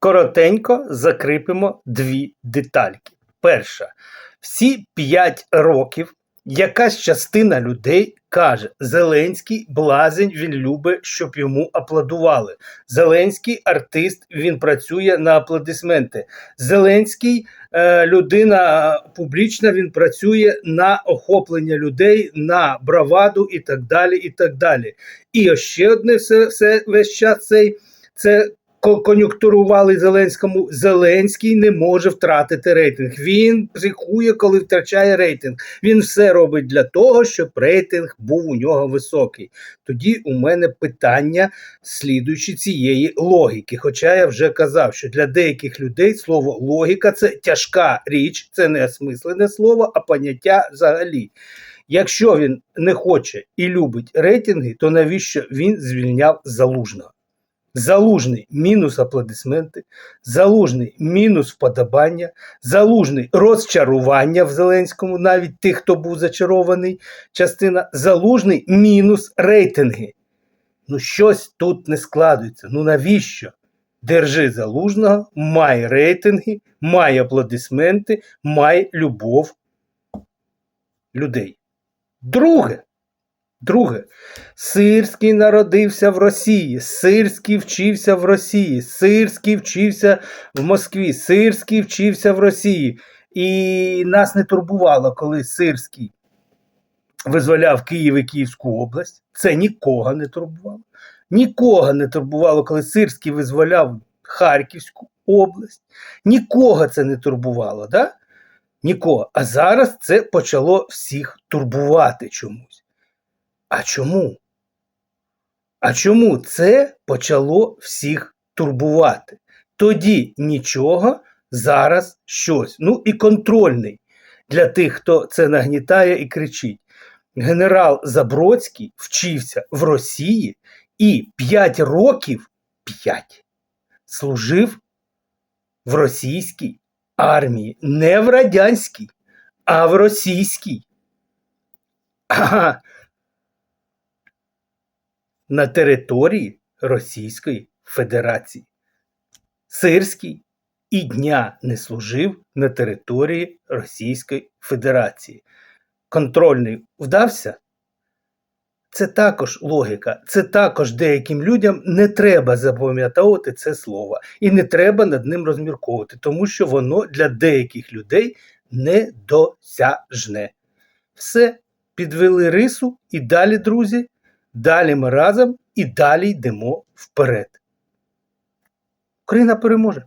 Коротенько закріпимо дві детальки. Перша. Всі 5 років якась частина людей каже: Зеленський блазень, він любить, щоб йому аплодували. Зеленський артист, він працює на аплодисменти. Зеленський е, людина публічна, він працює на охоплення людей, на браваду і так далі. І так далі. І ще одне все, все весь час цей це кон'юнктурували Зеленському. Зеленський не може втратити рейтинг. Він психує, коли втрачає рейтинг. Він все робить для того, щоб рейтинг був у нього високий. Тоді у мене питання, слідуючи цієї логіки. Хоча я вже казав, що для деяких людей слово логіка це тяжка річ, це не осмислене слово, а поняття взагалі. Якщо він не хоче і любить рейтинги, то навіщо він звільняв залужного? Залужний мінус аплодисменти, залужний мінус вподобання, залужний розчарування в Зеленському, навіть тих, хто був зачарований, частина залужний мінус рейтинги. Ну, щось тут не складується. Ну навіщо? Держи залужного, май рейтинги, май аплодисменти, май любов людей. Друге. Друге, Сирський народився в Росії, Сирський вчився в Росії, Сирський вчився в Москві, Сирський вчився в Росії. І нас не турбувало, коли Сирський визволяв Київ і Київську область. Це нікого не турбувало. Нікого не турбувало, коли Сирський визволяв Харківську область. Нікого це не турбувало, да? Нікого. А зараз це почало всіх турбувати чомусь. А чому? А чому це почало всіх турбувати? Тоді нічого, зараз щось. Ну і контрольний для тих, хто це нагнітає і кричить. Генерал Забродський вчився в Росії і 5 років 5 служив в російській армії. Не в радянській, а в російській. Ага на території Російської Федерації. Сирський і дня не служив на території Російської Федерації. Контрольний вдався? Це також логіка, це також деяким людям не треба запам'ятовувати це слово і не треба над ним розмірковувати, тому що воно для деяких людей недосяжне. Все, підвели рису і далі, друзі. Далі ми разом і далі йдемо вперед. Україна переможе.